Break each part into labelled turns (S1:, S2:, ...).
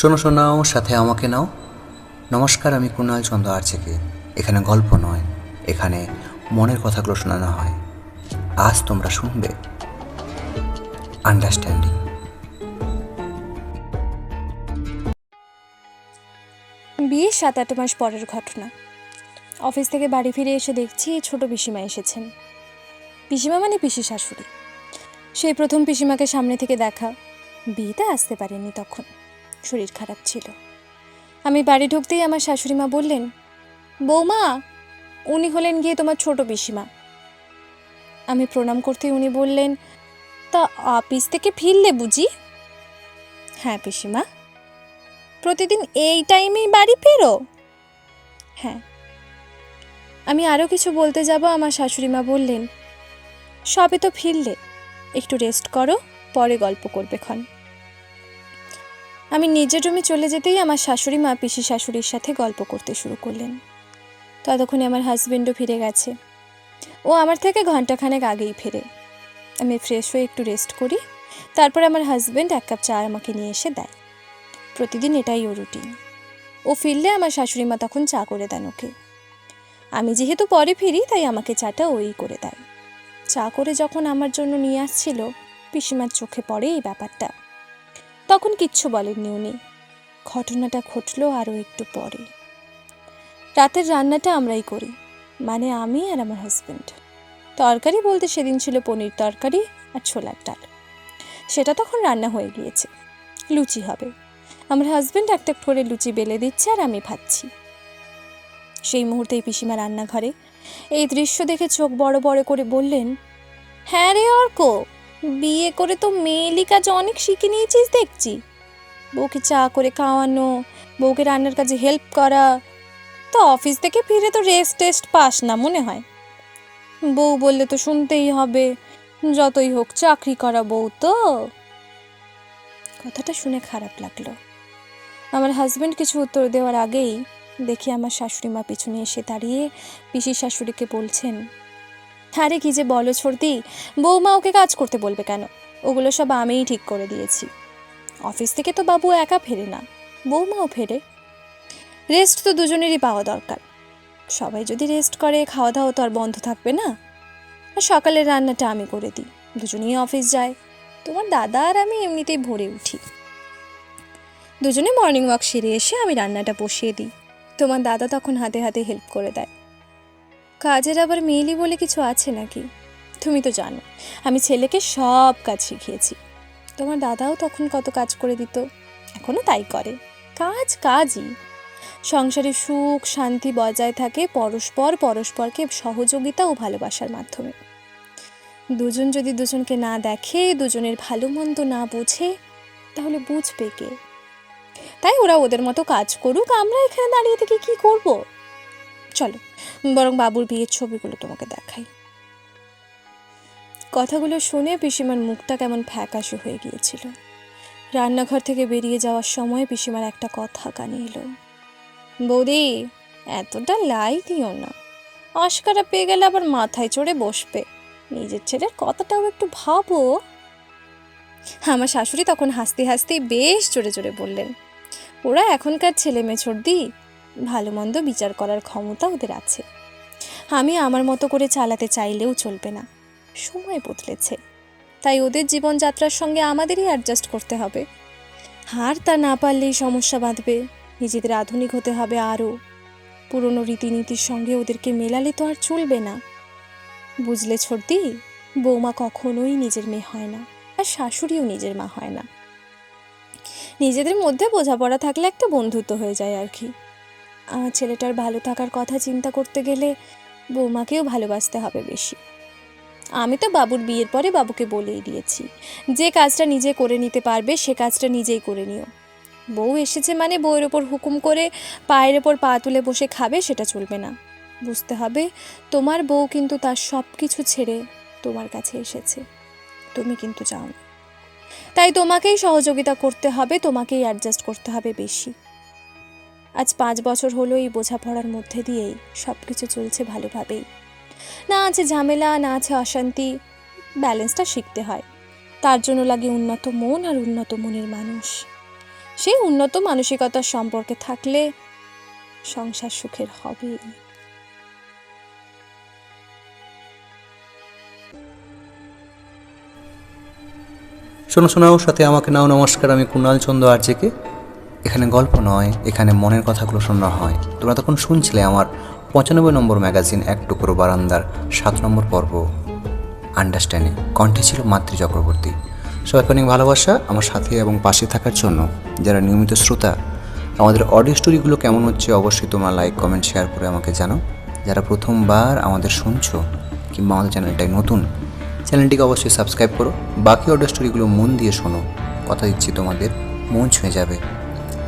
S1: শোনো, শোনাও, সাথে আমাকে নাও। নমস্কার, আমি কুণাল চন্দ্র আর্চেকে এখানে গল্প নয়, এখানে মনের কথাগুলো শোনানো হয়। আজ তোমরা শুনবে আন্ডারস্ট্যান্ডিং।
S2: বিয়ে সাত আট মাস পরের ঘটনা। অফিস থেকে বাড়ি ফিরে এসে দেখছি ছোট পিসিমা এসেছেন। পিসিমা মানে পিসি শাশুড়ি। সেই প্রথম পিসিমাকে সামনে থেকে দেখা। বিয়েতে আসতে পারেনি তখন। শরীর খারাপ ছিল। আমি বাড়ি ঢুকতেই আমার শাশুড়ি মা বললেন, বৌমা, উনি হলেন গিয়ে তোমার ছোট পিসিমা। আমি প্রণাম করতেই উনি বললেন, তা অফিস থেকে ফিরলে বুঝি? হ্যাঁ পিসিমা। প্রতিদিন এই টাইমেই বাড়ি ফেরো? হ্যাঁ। আমি আরও কিছু বলতে যাব, আমার শাশুড়ি মা বললেন, সবে তো ফিরলে, একটু রেস্ট করো, পরে গল্প করবে ক্ষণ। আমি নিজের রুমে চলে যেতেই আমার শাশুড়ি মা পিসি শাশুড়ির সাথে গল্প করতে শুরু করলেন। ততক্ষণে আমার হাজবেন্ডও ফিরে গেছে। ও আমার থেকে ঘন্টাখানেক আগেই ফেরে। আমি ফ্রেশ হয়ে একটু রেস্ট করি, তারপর আমার হাজবেন্ড এক কাপ চা আমাকে নিয়ে এসে দেয়। প্রতিদিন এটাই ও রুটিন। ও ফিরলে আমার শাশুড়ি মা তখন চা করে দেন ওকে। আমি যেহেতু পরে ফিরি, তাই আমাকে চাটা ওই করে দেয়। চা করে যখন আমার জন্য নিয়ে আসছিল, পিসিমার চোখে পড়ে এই ব্যাপারটা। তখন কিচ্ছু বলেননি উনি। ঘটনাটা ঘটলো আরও একটু পরে। রাতের রান্নাটা আমরাই করি মানে আমি আর আমার হাজব্যান্ড তরকারি বলতে সেদিন ছিল পনির তরকারি আর ছোলার ডাল। সেটা তখন রান্না হয়ে গিয়েছে। লুচি হবে। আমার হাজবেন্ড একটা করে লুচি বেলে দিচ্ছে আর আমি ভাবছি সেই মুহূর্তেই পিসিমা রান্নাঘরে এই দৃশ্য দেখে চোখ বড় বড় করে বললেন হ্যাঁ রে অর্ক বিয়ে করে তো মেয়েলি কাজ অনেক শিখে নিয়েছিস দেখছি। বউকে চা করে খাওয়ানো, বউকে রান্নার কাজে হেল্প করা, তো অফিস থেকে ফিরে তো রেস্ট টেস্ট পাস না মনে হয়। বউ বললে তো শুনতেই হবে, যতই হোক চাকরি করা বউ তো। কথাটা শুনে খারাপ লাগল। আমার হাজব্যান্ড কিছু উত্তর দেওয়ার আগেই দেখি আমার শাশুড়ি মা পিছনে এসে দাঁড়িয়ে পিসির শাশুড়িকে বলছেন আরে কি যে বলো ছর্দি, বৌমা ওকে কাজ করতে বলবে কেন? ওগুলো সব আমিই ঠিক করে দিয়েছি। অফিস থেকে তো বাবু একা ফেরে না, বৌমাও ফেরে। রেস্ট তো দুজনেরই পাওয়া দরকার। সবাই যদি রেস্ট করে খাওয়া দাওয়া তো আর বন্ধ থাকবে না। আর সকালের রান্নাটা আমি করে দিই, দুজনেই অফিস যায়। তোমার দাদা আর আমি এমনিতেই ভোরে উঠি। দুজনে মর্নিং ওয়াক সেরে এসে আমি রান্নাটা বসিয়ে দিই। তোমার দাদা তখন হাতে হাতে হেল্প করে দেয়। কাজের আবার মেয়েলি বলে কিছু আছে নাকি? তুমি তো জানো, আমি ছেলেকে সব কাজ শিখিয়েছি। তোমার দাদাও তখন কত কাজ করে দিত এখনও তাই করে। কাজ কাজই। সংসারে সুখ শান্তি বজায় থাকে পরস্পর পরস্পরকে সহযোগিতা ও ভালোবাসার মাধ্যমে। দুজন যদি দুজনকে না দেখে, দুজনের ভালো মন্দ না বোঝে, তাহলে বুঝবে কে? তাই ওরা ওদের মতো কাজ করুক, আমরা এখানে দাঁড়িয়ে থেকে কি করব? চলো। বরং বাবুর বিয়ের ছবিগুলো তোমাকে দেখাই। কথাগুলো শুনে পিসিমার মুখটা কেমন ফ্যাকাশে হয়ে গিয়েছিল। রান্নাঘর থেকে বেরিয়ে যাওয়ার সময় পিসিমার একটা কথা কানে এলো। বৌদি, এতটা লাই দিও না। অস্কারা পেয়ে গেলে আবার মাথায় চড়ে বসবে। নিজের ছেলের কথাটাও একটু ভাবো। আমার শাশুড়ি তখন হাসতে হাসতে বেশ জোরে জোরে বললেন, ওরা এখনকার ছেলে মেয়ে ছর্দি ভালো মন্দ বিচার করার ক্ষমতা ওদের আছে। আমি আমার মতো করে চালাতে চাইলেও চলবে না। সময় বদলেছে। তাই ওদের জীবনযাত্রার সঙ্গে আমাদেরই অ্যাডজাস্ট করতে হবে। হার তা না পারলেই সমস্যা বাঁধবে। নিজেদের আধুনিক হতে হবে আরও। পুরনো রীতিনীতির সঙ্গে ওদেরকে মেলালে তো আর চলবে না। বুঝলে ছোটদি, বৌমা কখনোই নিজের মেয়ে হয় না, আর শাশুড়িও নিজের মা হয় না। নিজেদের মধ্যে বোঝাপড়া থাকলে একটা বন্ধুত্ব হয়ে যায় আর কি। ছেলেটার ভালো থাকার কথা চিন্তা করতে গেলে বৌমাকেও ভালোবাসতে হবে বেশি। আমি তো বাবুর বিয়ের পরে বাবুকে বলেই দিয়েছি, যে কাজটা নিজে করে নিতে পারবে সে কাজটা নিজেই করে নিও। বউ এসেছে মানে বউয়ের ওপর হুকুম করে পায়ের ওপর পা তুলে বসে খাবে সেটা চলবে না। বুঝতে হবে তোমার বউ কিন্তু তার সব কিছু ছেড়ে তোমার কাছে এসেছে। তুমি কিন্তু চাও না। তাই তোমাকেই সহযোগিতা করতে হবে, তোমাকেই অ্যাডজাস্ট করতে হবে বেশি। আজ পাঁচ বছর হলো এই বোঝাপড়ার মধ্যে দিয়েই সব কিছু চলছে ভালোভাবেই। না আছে ঝামেলা, না আছে অশান্তি, ব্যালেন্সটা শিখতে হয়। তার জন্য লাগে উন্নত মন আর উন্নত মনের মানুষ। সেই উন্নত মানসিকতার সম্পর্কে থাকলে সংসার সুখের হবেই।
S1: শোনো, শোনাও, সাথে আমাকে নাও নমস্কার, আমি কুণাল চন্দ্র আর্যেকে এখানে গল্প নয়, এখানে মনের কথাগুলো শোনা হয়। তোমরা তখন শুনছিলে আমার পঁচানব্বই নম্বর ম্যাগাজিন এক টুকরো বারান্দার সাত নম্বর পর্ব। আন্ডারস্ট্যান্ডিং কণ্ঠে ছিল মাতৃ চক্রবর্তী। সবাইকে অনেক ভালোবাসা আমার সাথে এবং পাশে থাকার জন্য। যারা নিয়মিত শ্রোতা, আমাদের অডিও স্টোরিগুলো কেমন হচ্ছে অবশ্যই তোমরা লাইক কমেন্ট শেয়ার করে আমাকে জানো। যারা প্রথমবার আমাদের শুনছো কিংবা আমাদের চ্যানেলটাই নতুন, চ্যানেলটিকে অবশ্যই সাবস্ক্রাইব করো। বাকি অডিও স্টোরিগুলো মন দিয়ে শোনো। কথা দিচ্ছি তোমাদের, মন ছুঁয়ে যাবে।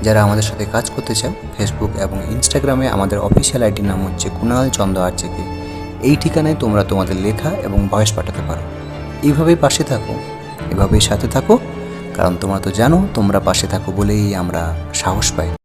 S1: যারা আমাদের সাথে কাজ করতে চান ফেসবুক এবং ইনস্টাগ্রামে আমাদের অফিসিয়াল আইডির নাম হচ্ছে কুণাল চন্দ্র আর্চেকে এই ঠিকানায় তোমরা তোমাদের লেখা এবং ভয়েস পাঠাতে পারো। এইভাবেই পাশে থাকো, এভাবেই সাথে থাকো, কারণ তোমরা তো জানো, তোমরা পাশে থাকো বলেই আমরা সাহস পাই।